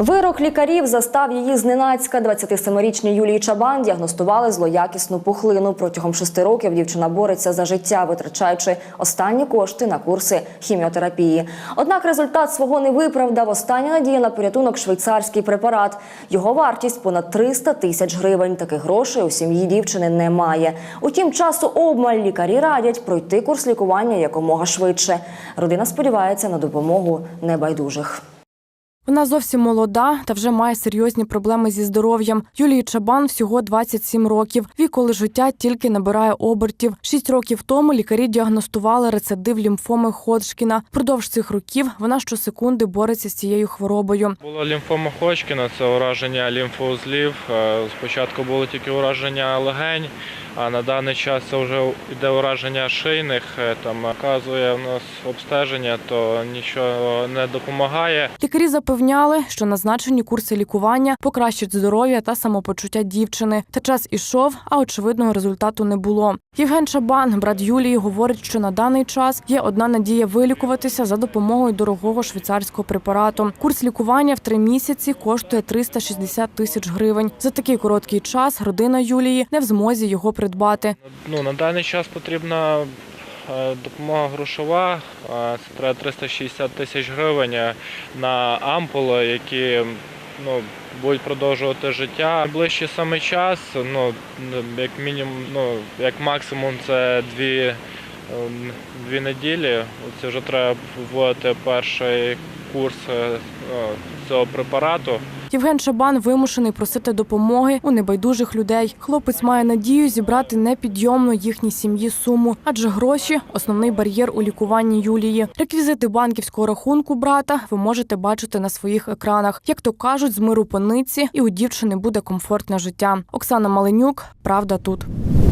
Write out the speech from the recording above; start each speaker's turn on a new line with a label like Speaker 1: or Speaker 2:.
Speaker 1: Вирок лікарів застав її зненацька. 27-річній Юлії Чабан діагностували злоякісну пухлину. Протягом шести років дівчина бореться за життя, витрачаючи останні кошти на курси хіміотерапії. Однак результат свого не виправдав. Остання надія на порятунок швейцарський препарат. Його вартість понад 300 тисяч гривень. Таких грошей у сім'ї дівчини немає. Утім, часу обмаль лікарі радять пройти курс лікування якомога швидше. Родина сподівається на допомогу небайдужих.
Speaker 2: Вона зовсім молода та вже має серйозні проблеми зі здоров'ям. Юлії Чабан всього 27 років. Вік, коли життя тільки набирає обертів. Шість років тому лікарі діагностували рецидив лімфоми Ходжкіна. Впродовж цих років вона щосекунди бореться з цією хворобою.
Speaker 3: Було лімфома Ходжкіна, це ураження лімфоузлів. Е, Спочатку було тільки ураження легень, а на даний час це вже йде ураження шийних. Е, Там показує в нас обстеження, то нічого не допомагає.
Speaker 2: Лікарі запевняли, що назначені курси лікування покращать здоров'я та самопочуття дівчини. Та час ішов, а очевидного результату не було. Євген Чабан, брат Юлії, говорить, що на даний час є одна надія вилікуватися за допомогою дорогого швейцарського препарату. Курс лікування в три місяці коштує 360 тисяч гривень. За такий короткий час родина Юлії не в змозі його придбати.
Speaker 3: Ну, на даний час потрібна е, допомога грошова. Е, Це треба 360 тисяч гривень е, на ампули, які ну, будуть продовжувати життя. Найближчий саме час, ну, як мінімум, ну, як максимум це дві, е, дві неділі. Це вже треба вводити перший курс е, ну, цього препарату.
Speaker 2: Євген Шабан вимушений просити допомоги у небайдужих людей. Хлопець має надію зібрати непідйомну їхній сім'ї суму, адже гроші основний бар'єр у лікуванні Юлії. Реквізити банківського рахунку брата ви можете бачити на своїх екранах. Як то кажуть, з миру пониці, і у дівчини буде комфортне життя. Оксана Маленюк, правда тут.